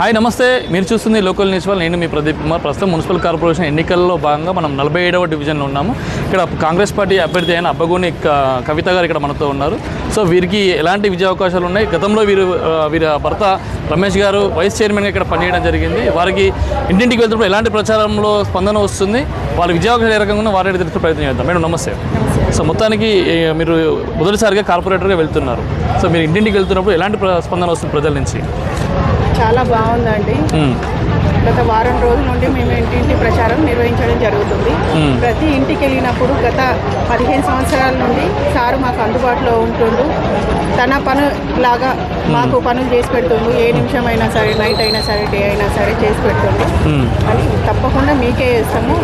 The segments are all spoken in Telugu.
హాయ్ నమస్తే. మీరు చూస్తుంది లోకల్ న్యూస్ వాళ్ళు నేను మీ ప్రదీప్ కుమార్. ప్రస్తుతం మున్సిపల్ కార్పొరేషన్ ఎన్నికల్లో భాగంగా మనం నలభై ఏడవ డివిజన్లో ఉన్నాము. ఇక్కడ కాంగ్రెస్ పార్టీ అభ్యర్థి అయిన అబ్బగోని కవిత గారు ఇక్కడ మనతో ఉన్నారు. సో వీరికి ఎలాంటి విజయ అవకాశాలు ఉన్నాయి? గతంలో వీరు వీరి భర్త రమేష్ గారు వైస్ చైర్మన్గా ఇక్కడ పనిచేయడం జరిగింది. వారికి ఇంటింటికి వెళ్తున్నప్పుడు ఎలాంటి ప్రచారంలో స్పందన వస్తుంది? వాళ్ళ విజయ అవకాశాలు ఏ రకంగా వారిని తెలుసుకునే ప్రయత్నం చేద్దాం. మేడం నమస్తే. సో మొత్తానికి మీరు మొదటిసారిగా కార్పొరేటర్గా వెళ్తున్నారు. సో మీరు ఇంటింటికి వెళ్తున్నప్పుడు ఎలాంటి స్పందన వస్తుంది ప్రజల నుంచి? చాలా బాగుందండి. గత వారం రోజుల నుండి మేము ఇంటింటి ప్రచారం నిర్వహించడం జరుగుతుంది. ప్రతి ఇంటికి వెళ్ళినప్పుడు గత పదిహేను సంవత్సరాల నుండి సారు మాకు అందుబాటులో ఉంటుండు. తన పను లాగా మాకు పనులు చేసి పెడుతుండు. ఏ నిమిషం అయినా సరే నైట్ అయినా సరే డే అయినా సరే చేసి పెడుతుండు. మ్మ్. అని తప్పకుండా మీకే వేస్తాము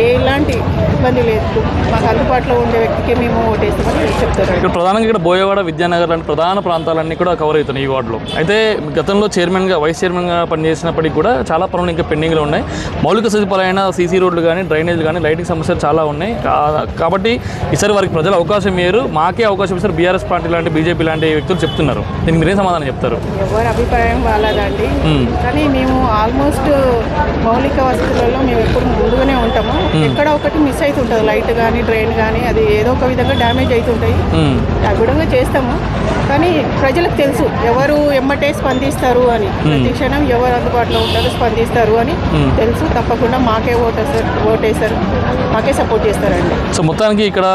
ఎలాంటి ఇబ్బంది లేదు. మాకు అందుబాటులో ఉండే వ్యక్తికి మేము ఓటేస్తామని చెప్తున్నారు. ఇక్కడ ప్రధానంగా ఇక్కడ బోయవాడ విద్యానగర్ లాంటి ప్రధాన ప్రాంతాలన్నీ కూడా కవర్ అవుతున్నాయి ఈ వార్డులో. అయితే గతంలో చైర్మన్గా వైస్ చైర్మన్గా పనిచేసినప్పటికీ కూడా చాలా పనులు ఇంకా పెండింగ్లో ఉన్నాయి. మౌలిక సదుపాయాలైన సీసీ రోడ్లు కానీ డ్రైనేజ్ కానీ లైటింగ్ సమస్యలు చాలా ఉన్నాయి. కాబట్టి ఈసారి వారికి ప్రజలు అవకాశం ఇయ్యరు. మాకే అవకాశం ఇస్తారు. బీఆర్ఎస్ పార్టీ లాంటి బీజేపీ లాంటి వ్యక్తులు చెప్తున్నారు. దీనికి మీరేం సమాధానం చెప్తారు? ఎవరి అభిప్రాయం వాళ్ళదండి. కానీ మేము ఆల్మోస్ట్ మౌలిక వసతులలో మేము ఎప్పుడు ముందుగానే ఉంటాము. ఎక్కడ ఒకటి మిస్ అవుతుంటుంది లైట్ కానీ డ్రైన్ కానీ అది ఏదో ఒక విధంగా డ్యామేజ్ అవుతుంటాయి. అవి కూడా చేస్తాము. కానీ ప్రజలకు తెలుసు ఎవరు ఎమ్మటే స్పందిస్తారు అని. ప్రతి క్షణం ఎవరు అందుబాటులో ఉంటారో స్పందిస్తారు అని. తెలుసు. తప్పకుండా మాకే ఓటేస్తారు ఓటేస్తారు మాకే సపోర్ట్ చేస్తారండి. సో మొత్తానికి ఇక్కడ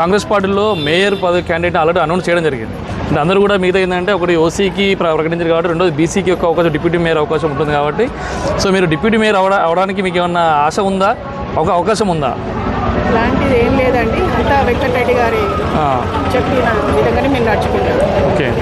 కాంగ్రెస్ పార్టీలో మేయర్ పదవి క్యాండిడేట్ ఆల్రెడీ అనౌన్స్ చేయడం జరిగింది. అంటే అందరూ కూడా మిగతా ఏంటంటే ఒకటి ఓసీకి ప్రకటించారు కాబట్టి రెండోది బీసీకి ఒక అవకాశం డిప్యూటీ మేయర్ అవకాశం ఉంటుంది కాబట్టి. సో మీరు డిప్యూటీ మేయర్ అవడా అవడానికి మీకు ఏమన్నా ఆశ ఉందా? ఒక అవకాశం ఉందా? ఇలాంటిది ఏం లేదండి. వెంకటరెడ్డి గారి చెప్పిన విధంగానే మేము నడుచుకుంటాం. ఓకే.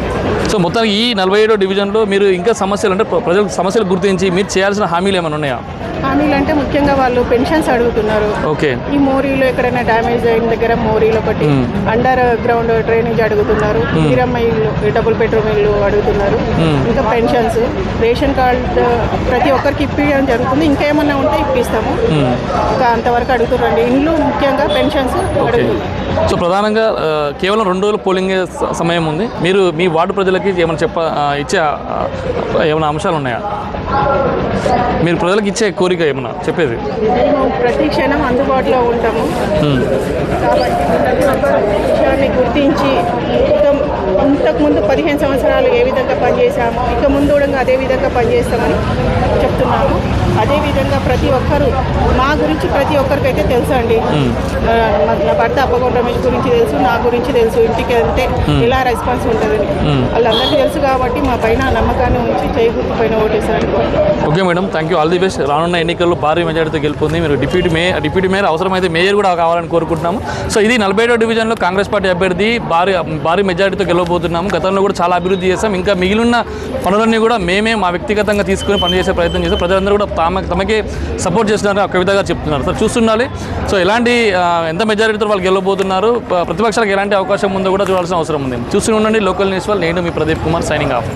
సో మొత్తానికి ఈ నలభై ఏడో డివిజన్లో మీరు ఇంకా సమస్యలు అంటే ప్ర- ప్రజలకు సమస్యలు గుర్తించి మీరు చేయాల్సిన హామీలు ఏమైనా ఉన్నాయా? హామీలు అంటే ముఖ్యంగా వాళ్ళు పెన్షన్స్ అడుగుతున్నారు. ఓకే. ఈ మోరీలో ఎక్కడైనా డ్యామేజ్ అయిన దగ్గర మోరీలు ఒకటి. అండర్ గ్రౌండ్ డ్రైనేజ్ అడుగుతున్నారు. ఇల్లు డబుల్ బెడ్రూమ్ ఇల్లు అడుగుతున్నారు. ఇంకా పెన్షన్స్ రేషన్ కార్డు ప్రతి ఒక్కరికి ఇప్పించడం జరుగుతుంది. ఇంకా ఏమన్నా ఉంటే ఇప్పిస్తాము. ఇంకా అంతవరకు అడుగుతున్నారండి. ఇండ్లు ముఖ్యంగా పెన్షన్స్ ఓకే సో ప్రధానంగా కేవలం రెండు రోజులు పోలింగ్ సమయం ఉంది. మీరు మీ వార్డు ప్రజలకి ఏమైనా చెప్ప ఇచ్చే ఏమైనా అంశాలు ఉన్నాయా? మీరు ప్రజలకు ఇచ్చే కోరిక ఏమన్నా చెప్పేది? ప్రతి క్షణం అందుబాటులో ఉంటాము. విషయాన్ని గుర్తించి ఇంతకుముందు పదిహేను సంవత్సరాలు ఏ విధంగా పనిచేశామో ఇక ముందు కూడా అదే విధంగా పనిచేస్తామని చెప్తున్నాము. అదే విధంగా ప్రతి ఒక్కరు మా గురించి ప్రతి ఒక్కరికైతే తెలుసు అండి? నా భర్త అప్పగొండ రమేష్ గురించి తెలుసు నా గురించి తెలుసు ఇంటికి వెళ్తే ఎలా రెస్పాన్స్ ఉంటుందని వాళ్ళందరికీ తెలుసు కాబట్టి మా పైన నమ్మకాన్ని ఉంచి చేయి గుర్తు పైన ఓటేశారు. Okay madam thank you all the best రానున్న ఎన్నికల్లో భారీ మెజార్టీతో గెలుపొంది మీరు డిప్యూటీ మే డిప్యూటీ మేయర్ అవసరమైతే మేయర్ కూడా కావాలని కోరుకుంటున్నాము. సో ఇది నలభై ఏడో డివిజన్లో కాంగ్రెస్ పార్టీ అభ్యర్థి భారీ భారీ మెజార్టీతో గెలవబోతున్నాము. గతంలో కూడా చాలా అభివృద్ధి చేస్తాం ఇంకా మిగిలిన పనులన్నీ కూడా మేమే మా వ్యక్తిగతంగా తీసుకుని పనిచేసే ప్రయత్నం చేస్తాం ప్రజలందరూ కూడా తమ తమకే సపోర్ట్ చేస్తున్నారని ఒక విధంగా చెప్తున్నారు. సో చూస్తుండాలి. సో ఎలాంటి ఎంత మెజారిటీతో వాళ్ళు గెలవబోతున్నారు? ప్రతిపక్షాలకు ఎలాంటి అవకాశం ఉందో కూడా చూడాల్సిన అవసరం ఉంది. చూస్తూ ఉండండి. లోకల్ న్యూస్ వాళ్ళు నేను మీ ప్రదీప్ కుమార్ సైనింగ్ ఆఫ్